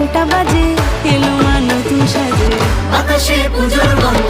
ঘণ্টা বাজে এলো মানুষ সাজে বাতাসে পুজোর গন্ধ।